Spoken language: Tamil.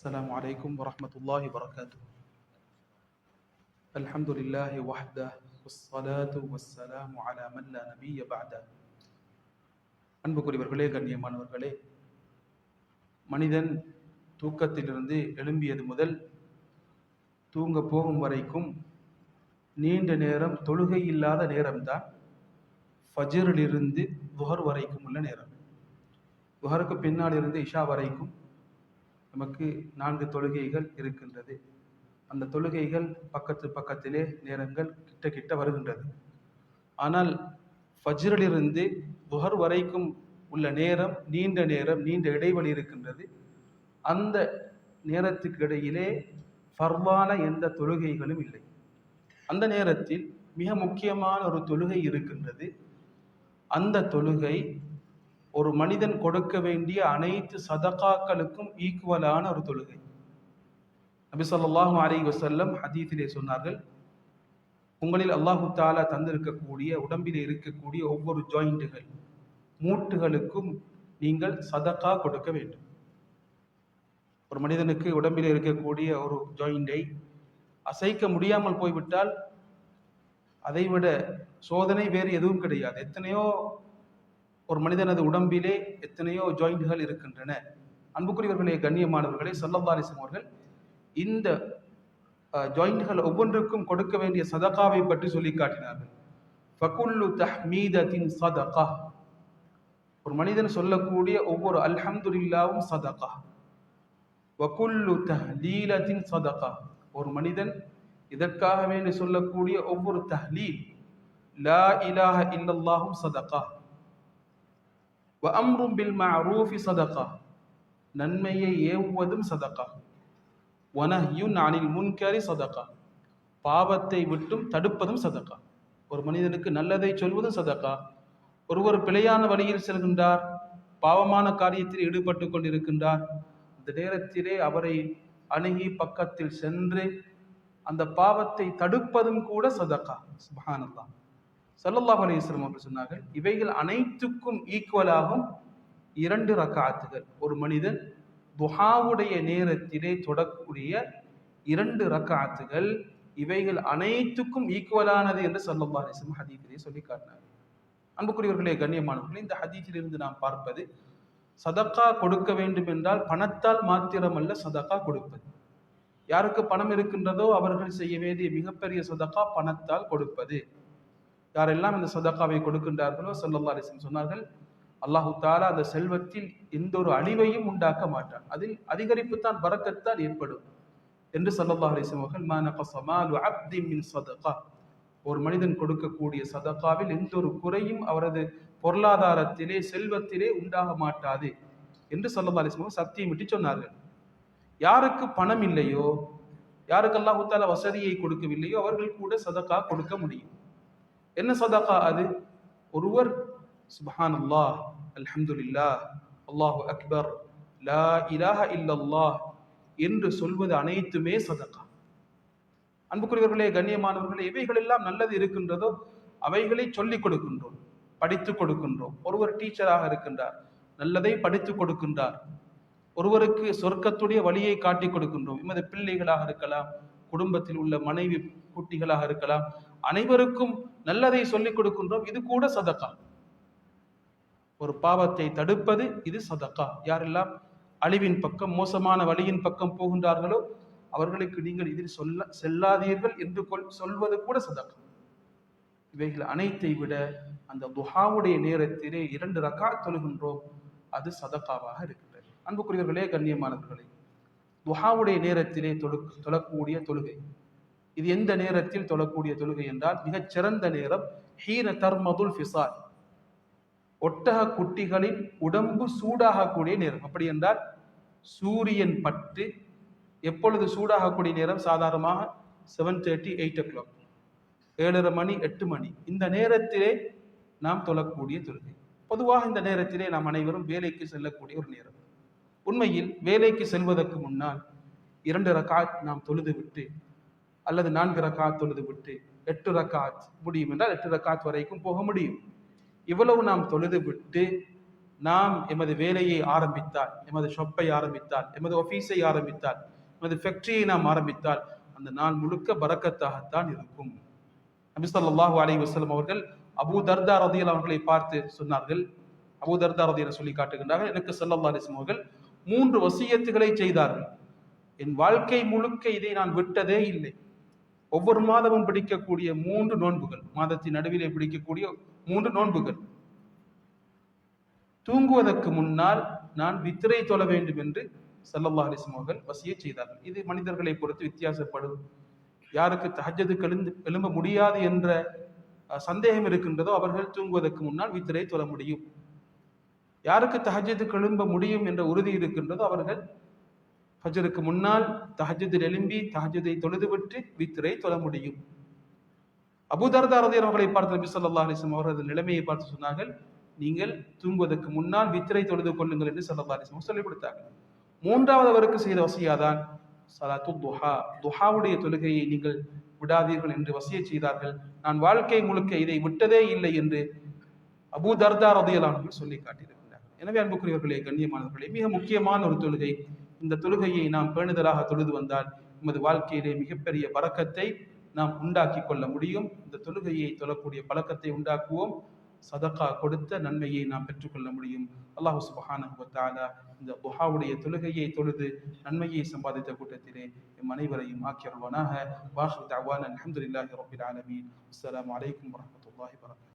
السلام عليكم ورحمة الله وبركاته الحمد لله وحده والصلاة والسلام على من لا نبي بعده அன்புக்குரியவர்களே கண்ணியமானவர்களே மனிதன் தூக்கத்திலிருந்து எழும்பியது முதல் தூங்க போகும் வரைக்கும் நீண்ட நேரம் தொழுகை இல்லாத நேரம்தான் ஃபஜ்ரிலிருந்து துஹர் வரைக்கும் உள்ள நேரம் துஹருக்கு பின்னால் இருந்து இஷா வரைக்கும் நமக்கு நான்கு தொழுகைகள் இருக்கின்றது. அந்த தொழுகைகள் பக்கத்து பக்கத்திலே நேரங்கள் கிட்ட கிட்ட வருகின்றது. ஆனால் ஃபஜ்ரிலிருந்து புகர் வரைக்கும் உள்ள நேரம் நீண்ட நேரம் நீண்ட இடைவெளி இருக்கின்றது. அந்த நேரத்துக்கு இடையிலே ஃபர்வான எந்த தொழுகைகளும் இல்லை. அந்த நேரத்தில் மிக முக்கியமான ஒரு தொழுகை இருக்கின்றது. அந்த தொழுகை ஒரு மனிதன் கொடுக்க வேண்டிய அனைத்து சதகாக்களுக்கும் ஈக்குவலான ஒரு தொழுகை. நபி ஸல்லல்லாஹு அலைஹி வஸல்லம் சொன்னார்கள் உங்களில் அல்லாஹு தாலா தந்திருக்கக்கூடிய உடம்பிலே இருக்கக்கூடிய ஒவ்வொரு ஜாயிண்ட்டுகள் மூட்டுகளுக்கும் நீங்கள் சதகா கொடுக்க வேண்டும். ஒரு மனிதனுக்கு உடம்பில் இருக்கக்கூடிய ஒரு ஜாயிண்டை அசைக்க முடியாமல் போய்விட்டால் அதைவிட சோதனை வேறு எதுவும் கிடையாது. எத்தனையோ ஒரு மனிதனது உடம்பிலே எத்தனையோ ஜாயிண்ட்கள் இருக்கின்றன. அன்புக்குரியவர்களே கண்ணியமானவர்களே சல்லல்லாலிசம் அவர்கள் இந்த ஜாயிண்ட்கள் ஒவ்வொன்றுக்கும் கொடுக்க வேண்டிய சதகாவை பற்றி சொல்லி காட்டினார்கள். ஃபகுல்லு தஹ்மீதத்தின் சதகா. ஒரு மனிதன் சொல்லக்கூடிய ஒவ்வொரு அல்ஹம்துல்லாவும் சதகா. வகுல்லு தஹ்லீலத்தின் சதகா. ஒரு மனிதன் இதற்காக வேண்டி சொல்லக்கூடிய ஒவ்வொரு தஹ்லீல் லா இலாஹ இல்லல்லாஹும் சதகா. அம்ரும் பில் மஅரூஃபி சதகா. நன்மையை ஏவுவதும் சதகா. வனஹ்யுன் அனில் முன்கரி சதகா. பாவத்தை விட்டும் தடுப்பதும் சதகா. ஒரு மனிதனுக்கு நல்லதை சொல்வதும் சதகா. ஒருவர் பிழையான வழியில் செல்கின்றார் பாவமான காரியத்தில் ஈடுபட்டு கொண்டிருக்கின்றார். அந்த நேரத்திலே அவரை அணுகி பக்கத்தில் சென்று அந்த பாவத்தை தடுப்பதும் கூட சதகா. சுபஹானல்லாஹ். சல்லல்லாஹ் அலைஹி வஸல்லம் அவர்கள் சொன்னார்கள் இவைகள் அனைத்துக்கும் ஈக்குவலாகும் இரண்டு ரக்காத்துகள். ஒரு மனிதன் துஹாவுடைய நேரத்திலே தொடக்கூடிய இரண்டு ரக்காத்துகள் இவைகள் அனைத்துக்கும் ஈக்குவலானது என்று சல்லல்லாஹு அலைஹி வஸல்லம் சொல்லி காட்டினார். அன்புக்குரியவர்களே கண்ணியமானவர்களே இந்த ஹதீஸிலிருந்து நாம் பார்ப்பது சதக்கா கொடுக்க வேண்டும் என்றால் பணத்தால் மாத்திரமல்ல சதக்கா கொடுப்பது. யாருக்கு பணம் இருக்கின்றதோ அவர்கள் செய்ய வேண்டிய மிகப்பெரிய சதக்கா பணத்தால் கொடுப்பது. யாரெல்லாம் இந்த சதக்காவை கொடுக்கின்றார்களோ சல்லல்லா அலிஸ்லம் சொன்னார்கள் அல்லாஹு தாலா அந்த செல்வத்தில் எந்த ஒரு அழிவையும் உண்டாக்க மாட்டான். அதில் அதிகரிப்பு தான் ஏற்படும். என்று சல்லல்லா அலிஸ்லம் அவர்கள் மின் சதகா ஒரு மனிதன் கொடுக்கக்கூடிய சதக்காவில் எந்த ஒரு குறையும் அவரது பொருளாதாரத்திலே செல்வத்திலே உண்டாக மாட்டாது என்று சல்லல்லா அலிஸ்லம் சத்தியமிட்டு சொன்னார்கள். யாருக்கு பணம் இல்லையோ யாருக்கு அல்லாஹு தாலா வசதியை கொடுக்கவில்லையோ அவர்கள் கூட சதக்கா கொடுக்க முடியும். என்ன சதகா அது? ஒருவர் சுபஹான் அல்லாஹ் அல்ஹம்துலில்லா அல்லாஹு அக்பர் லா இலாஹ இல்லல்லாஹ் என்று சொல்வது அனைத்துமே சதகா. அன்புக்குரியவர்களே கண்ணியமானவர்களே இவைகள் எல்லாம் நல்லது இருக்கின்றதோ அவைகளை சொல்லிக் கொடுக்கின்றோம் படித்து கொடுக்கின்றோம். ஒருவர் டீச்சராக இருக்கின்றார் நல்லதை படித்து கொடுக்கின்றார். ஒருவருக்கு சொர்க்கத்துடைய வழியை காட்டி கொடுக்கின்றோம். எமது பிள்ளைகளாக இருக்கலாம் குடும்பத்தில் உள்ள மனைவி குட்டிகளாக இருக்கலாம் அனைவருக்கும் நல்லதை சொல்லிக் கொடுக்கின்றோம் இது கூட சதக்கா. ஒரு பாவத்தை தடுப்பது இது சதக்கா. யாரெல்லாம் அழிவின் பக்கம் மோசமான வழியின் பக்கம் போகின்றார்களோ அவர்களுக்கு நீங்கள் இதில் சொல்ல செல்லாதீர்கள் என்று கொள் சொல்வது கூட சதக்கா. இவைகள் அனைத்தை விட அந்த துஹாவுடைய நேரத்திலே இரண்டு ரக்கா தொழுகின்றோம் அது சதக்காவாக இருக்கின்றது. அன்புக்குரியவர்களே கண்ணியமானவர்களே துஹாவுடைய நேரத்திலே தொழு தொழக்கூடிய தொழுகை. இது எந்த நேரத்தில் தொழக்கூடிய தொழுகை என்றால் மிகச் சிறந்த நேரம் ஹீன தர்மதுல் ஃபிசார். ஒட்டக குட்டிகளின் உடம்பு சூடாகக்கூடிய நேரம். அப்படி என்றால் சூரியன் பட்டு எப்பொழுது சூடாகக்கூடிய நேரம்? சாதாரணமாக seven thirty eight o'clock ஏழரை மணி எட்டு மணி. இந்த நேரத்திலே நாம் தொழக்கூடிய தொழுகை. பொதுவாக இந்த நேரத்திலே நாம் அனைவரும் வேலைக்கு செல்லக்கூடிய ஒரு நேரம். உண்மையில் வேலைக்கு செல்வதற்கு முன்னால் இரண்டு ரகாத் நாம் தொழுது விட்டு அல்லது நான்கு ரக்காத் தொழுது விட்டு எட்டு ரக்காத் முடியும் என்றால் எட்டு ரக்காத் வரைக்கும் போக முடியும். இவ்வளவு நாம் தொழுது விட்டு நாம் எமது வேலையை ஆரம்பித்தால் எமது ஷொப்பை ஆரம்பித்தால் எமது ஆஃபீஸை ஆரம்பித்தால் எமது ஃபேக்டரியை நாம் ஆரம்பித்தால் அந்த நாள் முழுக்க பறக்கத்தாகத்தான் இருக்கும். நபி அலி வசலம் அவர்கள் அபூ தர்தா ரதியல் அவர்களை பார்த்து சொன்னார்கள். அபூ தர்தா ரதியில் சொல்லி காட்டுகின்றார்கள். எனக்கு சல்லல்லா அலிஸ்லம் அவர்கள் மூன்று வசியத்துகளை செய்தார்கள். என் வாழ்க்கை முழுக்க இதை நான் விட்டதே இல்லை. ஒவ்வொரு மாதமும் பிடிக்கக்கூடிய மூன்று நோன்புகள். மாதத்தின் நடுவிலே பிடிக்கக்கூடிய மூன்று நோன்புகள். தூங்குவதற்கு முன்னால் நான் வித்திரை தொழ வேண்டும் என்று சல்லல்லா அலைஹி அவர்கள் வசிய செய்தார்கள். இது மனிதர்களை பொறுத்து வித்தியாசப்படும். யாருக்கு தஹஜது எழுந்து எழும்ப முடியாது என்ற சந்தேகம் இருக்கின்றதோ அவர்கள் தூங்குவதற்கு முன்னால் வித்திரை தொழ முடியும். யாருக்கு தஹஜது எழும்ப முடியும் என்ற உறுதி இருக்கின்றதோ அவர்கள் ஃபஜ்ருக்கு முன்னால் தஹஜ்ஜதில் எழும்பி தஹஜ்ஜதை தொழுதுவிட்டு வித்திரை தொழ முடியும். அபூதர்தா அவர்களை பார்த்து நபி சொல்லா அலிஸ்லாம் வஸல்லம் நிலைமையை பார்த்து சொன்னார்கள். நீங்கள் தூங்குவதற்கு முன்னால் வித்திரை தொழுது கொள்ளுங்கள் என்று ஸல்லல்லாஹு அலிஸ்லாம் சொல்லிக் கொடுத்தார்கள். மூன்றாவது அவருக்கு செய்த வசியாதான் சலாத்து துஹா. துஹாவுடைய தொழுகையை நீங்கள் விடாதீர்கள் என்று வசிய செய்தார்கள். நான் வாழ்க்கை முழுக்க இதை விட்டதே இல்லை என்று அபு தர்தா ரதியலானவர்கள் சொல்லி காட்டியிருக்கிறார் எனவே அன்புக்குரியவர்களே கண்ணியமானவர்களே மிக முக்கியமான ஒரு தொழுகை இந்த தொழுகையை நாம் பேணுதலாக தொழுது வந்தால் நமது வாழ்க்கையிலே மிகப்பெரிய பறக்கத்தை நாம் உண்டாக்கி கொள்ள முடியும். இந்த தொழுகையை தொழக்கூடிய பழக்கத்தை உண்டாக்குவோம். சதக்கா கொடுத்த நன்மையை நாம் பெற்றுக்கொள்ள முடியும். அல்லாஹ் சுபஹானஹு இந்த புஹாவுடைய தொழுகையை தொழுது நன்மையை சம்பாதித்த கூட்டத்திலே எம் அனைவரையும் ஆக்கியருவானாக வாஹு தஅவானா அலமதுல்லாஹி ரப்பில் ஆலமீன். அஸ்லாம் வலைக்கம் வரஹ்மத்துல்லாஹி வரகம்